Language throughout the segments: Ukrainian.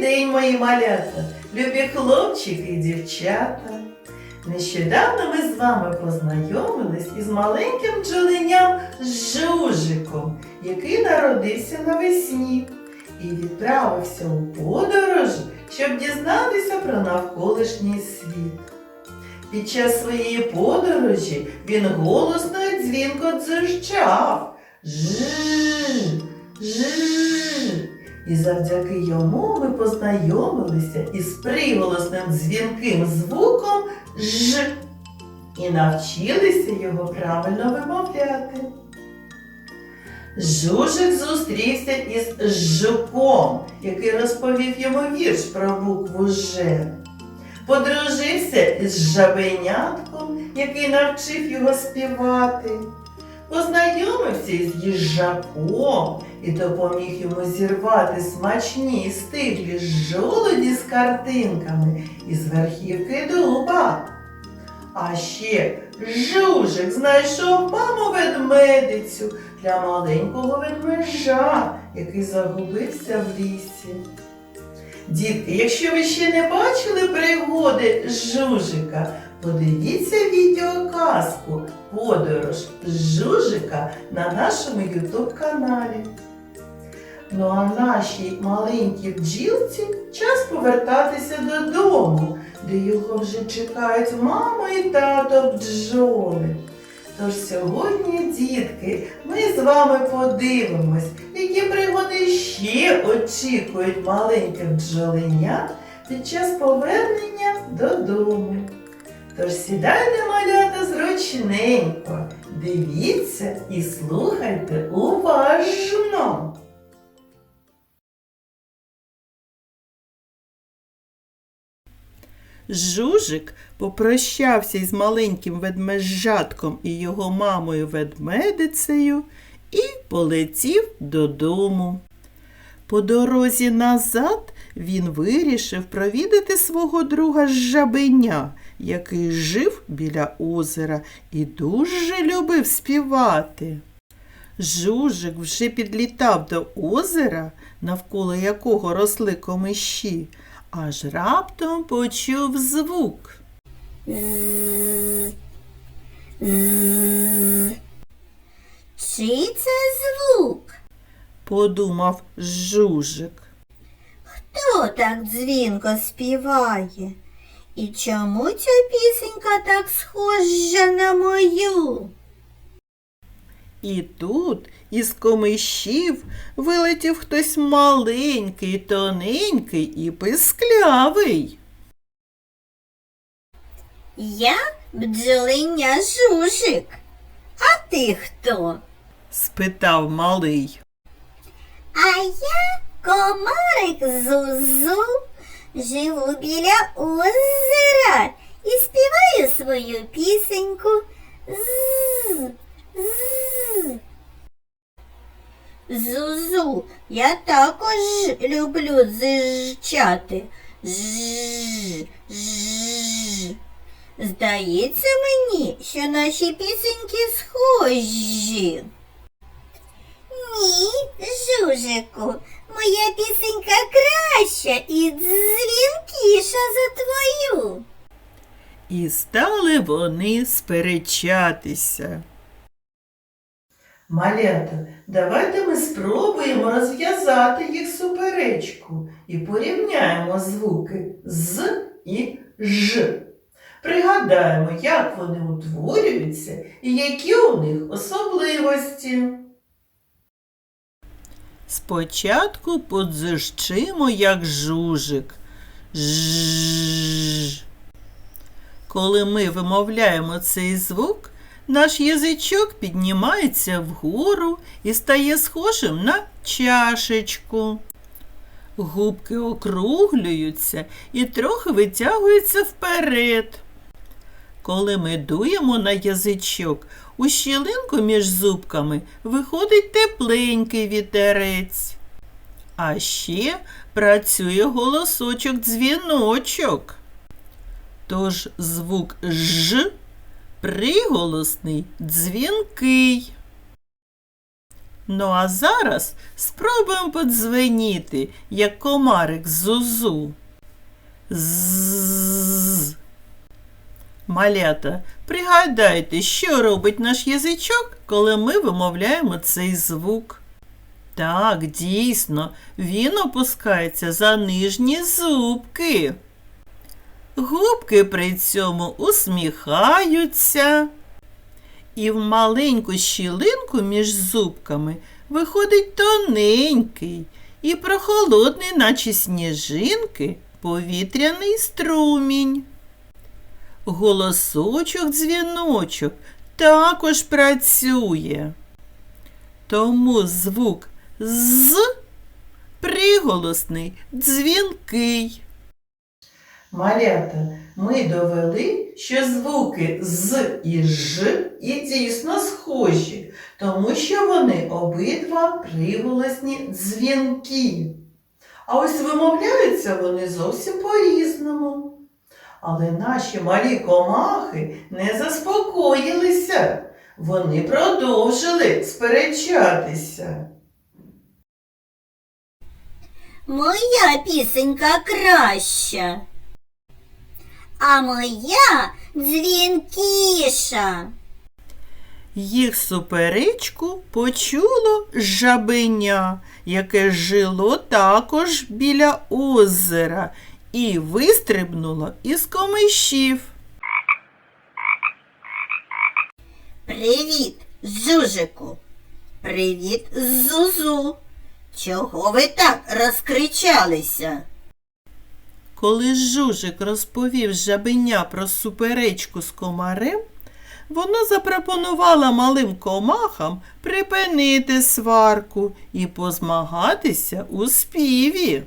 День, мої малята, любі хлопчики і дівчата. Нещодавно ми з вами познайомились із маленьким бджоленням Жужиком, який народився навесні і відправився у подорож, щоб дізнатися про навколишній світ. Під час своєї подорожі він голосно і дзвінко дзижчав. Жж, жж. І завдяки йому ми познайомилися із приголосним дзвінким звуком Ж і навчилися його правильно вимовляти. Жужик зустрівся із жуком, який розповів йому вірш про букву Ж. Подружився із жабенятком, який навчив його співати. Познайомився із їжаком і допоміг йому зірвати смачні стиглі жолуді з картинками із верхівки дуба. А ще жужик знайшов маму ведмедицю для маленького ведмежа, який загубився в лісі. Дітки, якщо ви ще не бачили пригоди жужика, подивіться відеоказку Подорож жужика на нашому ютуб каналі. Ну а нашій маленькій бджілці час повертатися додому, де його вже чекають мама і тато бджоли. Тож сьогодні, дітки, ми з вами подивимось, які пригоди ще очікують маленьке бджоленя під час повернення додому. Тож сідайте, малята, зручненько, дивіться і слухайте уважно. Жужик попрощався із маленьким ведмежатком і його мамою ведмедицею і полетів додому. По дорозі назад він вирішив провідати свого друга жабеня, який жив біля озера і дуже любив співати. Жужик вже підлітав до озера, навколо якого росли комиші, аж раптом почув звук. З. З. Чий це звук? Подумав жужик. Хто так дзвінко співає? І чому ця пісенька так схожа на мою? І тут із комишів вилетів хтось маленький, тоненький і писклявий. Я бджолиня жужик. А ти хто? спитав малий. А я комарик Зузу. Живу біля озера і співаю свою пісеньку. З. Зузу, я також люблю зжчати. Ж. Ж. Здається мені, що наші пісеньки схожі. Ні, жужику, моя пісенька краща і дзвінкіша за твою. І стали вони сперечатися. Малята, давайте ми спробуємо розв'язати їх суперечку і порівняємо звуки з і ж. Пригадаємо, як вони утворюються і які у них особливості. Спочатку подзищимо, як жужик. Жжж. Коли ми вимовляємо цей звук, наш язичок піднімається вгору і стає схожим на чашечку. Губки округлюються і трохи витягуються вперед. Коли ми дуємо на язичок, у щілинку між зубками виходить тепленький вітерець. А ще працює голосочок дзвіночок. Тож звук Ж приголосний дзвінкий. Ну а зараз спробуємо подзвеніти, як комарик зузу. З. Малята, пригадайте, що робить наш язичок, коли ми вимовляємо цей звук. Так, дійсно, він опускається за нижні зубки. Губки при цьому усміхаються. І в маленьку щілинку між зубками виходить тоненький і прохолодний, наче сніжинки, повітряний струмінь. Голосочок дзвіночок також працює. Тому звук з приголосний дзвінкий. Малята, ми довели, що звуки з і ж і дійсно схожі, тому що вони обидва приголосні дзвінки. А ось вимовляються вони зовсім по-різному. Але наші малі комахи не заспокоїлися. Вони продовжили сперечатися. Моя пісенька краща. А моя дзвінкіша. Їх суперечку почуло жабеня, яке жило також біля озера і вистрибнуло із комишів. Привіт, Зюжику. Привіт, Зузу. Чого ви так розкричалися? Коли жужик розповів жабеня про суперечку з комарем, воно запропонувало малим комахам припинити сварку і позмагатися у співі.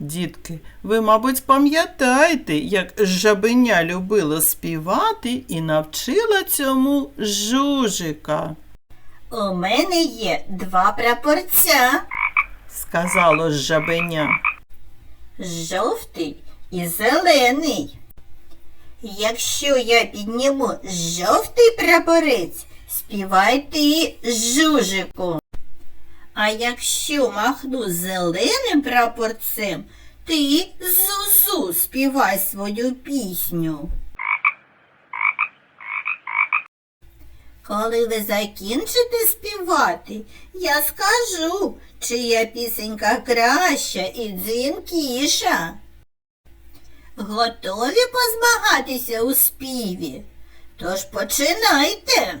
Дітки, ви, мабуть, пам'ятаєте, як жабеня любило співати і навчила цьому жужика, У мене є два прапорця. сказало жабеня. Жовтий і зелений. Якщо я підніму жовтий прапорець, співай ти, жужику. А якщо махну зеленим прапорцем, ти, зузу, співай свою пісню. Коли ви закінчите співати, я скажу, чия пісенька краща і дзвінкіша. Готові позмагатися у співі? Тож починайте.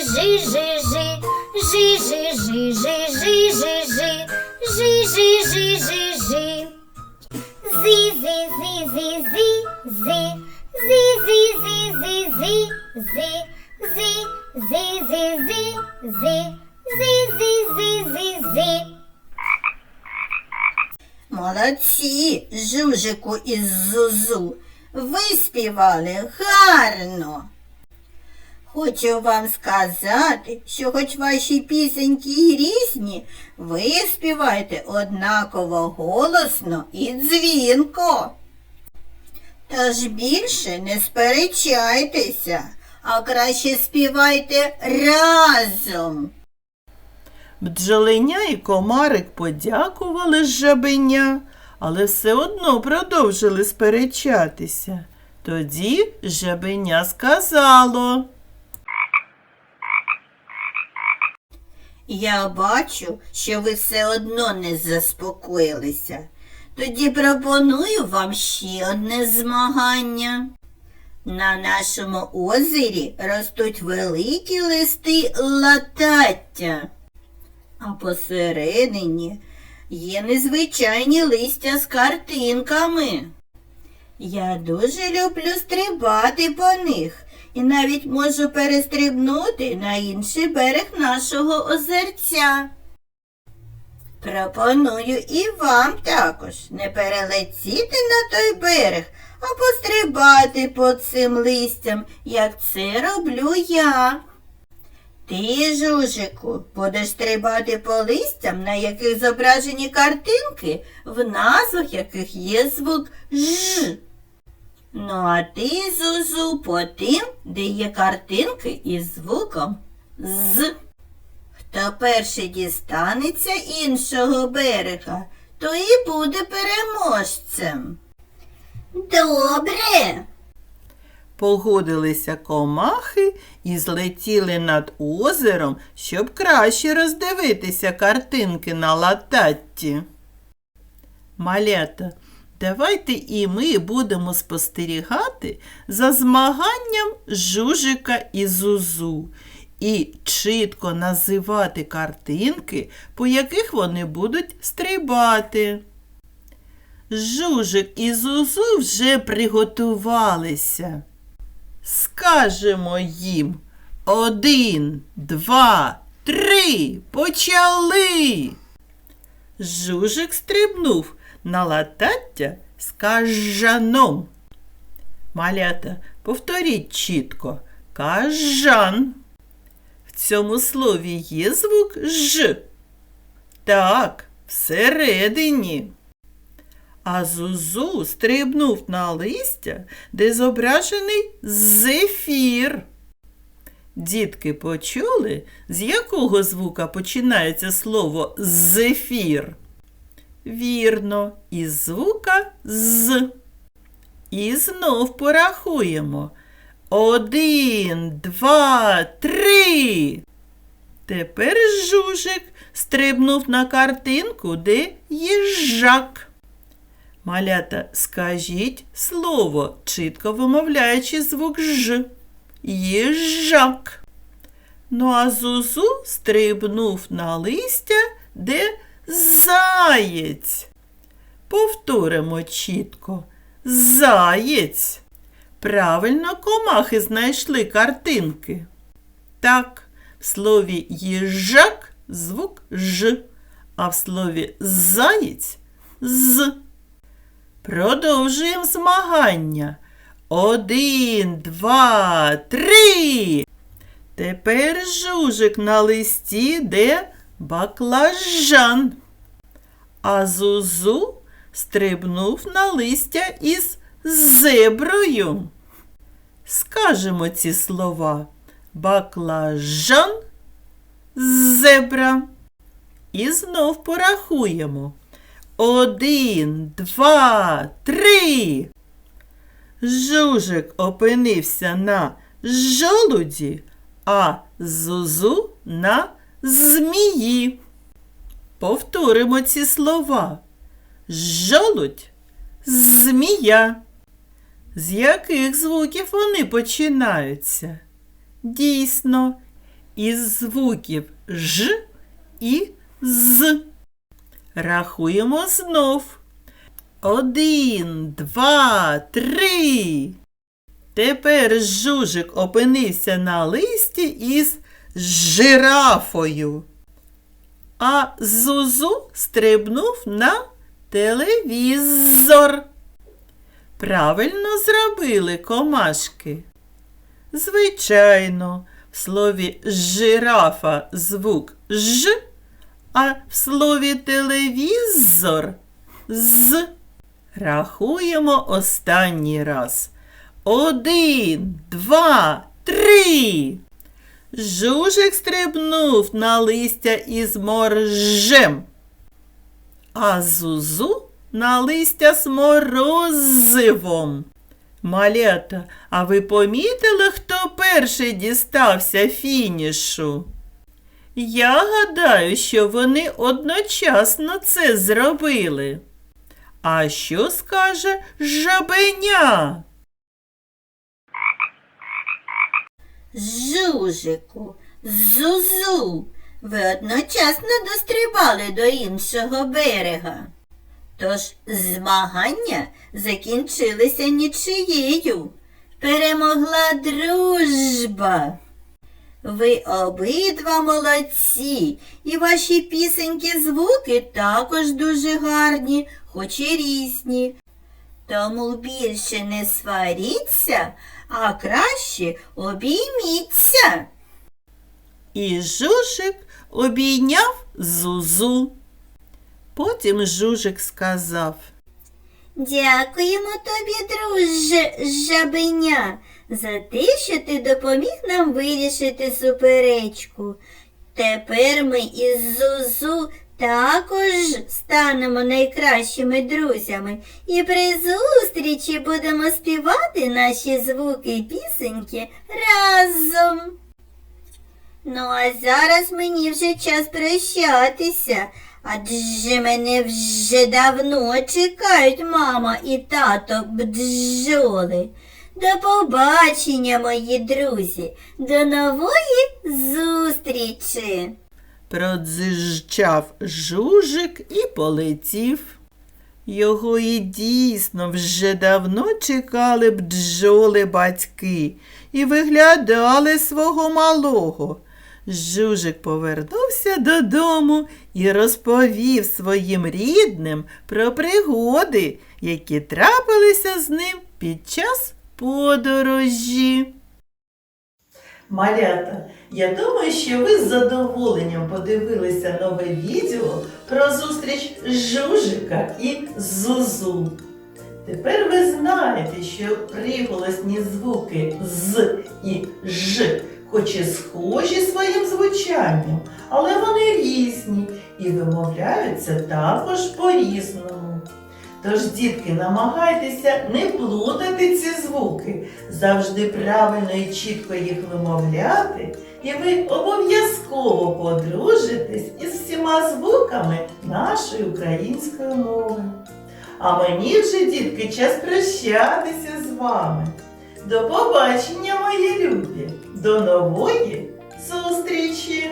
жи жи жи жи жи жи жи жи жи жи жи жи жи жи жи Зи зи зи зи зи зи зи зи зи зи зи зи зи зи, зи, зи, зи, зи, зи, зи, зи, зи. Молодці, Жужику із Зузу. Ви співали гарно. Хочу вам сказати, що хоч ваші пісеньки і різні, ви співаєте однаково голосно і дзвінко. Тож більше не сперечайтеся, а краще співайте разом. Бджоленя і комарик подякували жабеня, але все одно продовжили сперечатися. Тоді жабеня сказало. Я бачу, що ви все одно не заспокоїлися. Тоді пропоную вам ще одне змагання. На нашому озері ростуть великі листи латаття, а посередині є незвичайні листя з картинками. Я дуже люблю стрибати по них і навіть можу перестрибнути на інший берег нашого озерця. Пропоную і вам також не перелетіти на той берег, а пострибати по цим листям, як це роблю я. Ти, жужику, будеш стрибати по листям, на яких зображені картинки, в назвах яких є звук Ж. Ну, а ти, Зузу, по тим, де є картинки із звуком З. Хто перший дістанеться іншого берега, то і буде переможцем. Добре. Погодилися комахи і злетіли над озером, щоб краще роздивитися картинки на лататті. Малята, давайте і ми будемо спостерігати за змаганням жужика і зузу і чітко називати картинки, по яких вони будуть стрибати. Жужик і Зузу вже приготувалися. Скажемо їм один, два, три, почали. Жужик стрибнув на латаття з кажаном. Малята, повторіть чітко. Кажан. В цьому слові є звук Ж. Так, всередині. А Зузу стрибнув на листя, де зображений зефір. Дітки почули, з якого звука починається слово зефір? Вірно, із звука з. І знов порахуємо. Один, два, три. Тепер жужик стрибнув на картинку, де їжак. Малята, скажіть слово, чітко вимовляючи звук Ж. Їжак. Ну а Зузу стрибнув на листя, де заєць. Повторимо чітко. Заєць. Правильно комахи знайшли картинки. Так, в слові їжак звук Ж, а в слові заєць з. Продовжуємо змагання. Один, два, три. Тепер жужик на листі, де баклажан. А зузу стрибнув на листя із зеброю. Скажемо ці слова. Баклажан, зебра. І знов порахуємо. Один, два, три. Жужик опинився на жолуді, а зузу на змії. Повторимо ці слова. Жолудь, змія. З яких звуків вони починаються? Дійсно, із звуків Ж і З. Рахуємо знов. Один, два, три. Тепер жужик опинився на листі із жирафою. А Зузу стрибнув на телевізор. Правильно зробили комашки. Звичайно, в слові жирафа звук ж, а в слові телевізор з. Рахуємо останній раз. Один, два, три. Жужик стрибнув на листя із моржем, а зузу на листя з морозивом. Малята, а ви помітили, хто перший дістався фінішу? Я гадаю, що вони одночасно це зробили. А що скаже жабеня? Жужику, зузу, ви одночасно дострибали до іншого берега. Тож змагання закінчилися нічиєю. Перемогла дружба. Ви обидва молодці, і ваші пісеньки звуки також дуже гарні, хоч і різні. Тому більше не сваріться, а краще обійміться. І жужик обійняв зузу. Потім жужик сказав Дякуємо тобі, друже жабеня, за те, що ти допоміг нам вирішити суперечку. Тепер ми із Зузу також станемо найкращими друзями і при зустрічі будемо співати наші звуки і пісеньки разом. Ну, а зараз мені вже час прощатися, адже мене вже давно чекають мама і тато бджоли. До побачення, мої друзі, до нової зустрічі. Продзижчав жужик і полетів. Його і дійсно вже давно чекали бджоли батьки і виглядали свого малого. Жужик повернувся додому і розповів своїм рідним про пригоди, які трапилися з ним під час подорожі. Малята, я думаю, що ви з задоволенням подивилися нове відео про зустріч Жужика і Зузу. Тепер ви знаєте, що приголосні звуки з і ж, хоч і схожі своїм звучанням, але вони різні і вимовляються також по-різному. Тож, дітки, намагайтеся не плутати ці звуки, завжди правильно і чітко їх вимовляти, і ви обов'язково подружитесь із всіма звуками нашої української мови. А мені вже, дітки, час прощатися з вами. До побачення, мої любі! До нової зустрічі!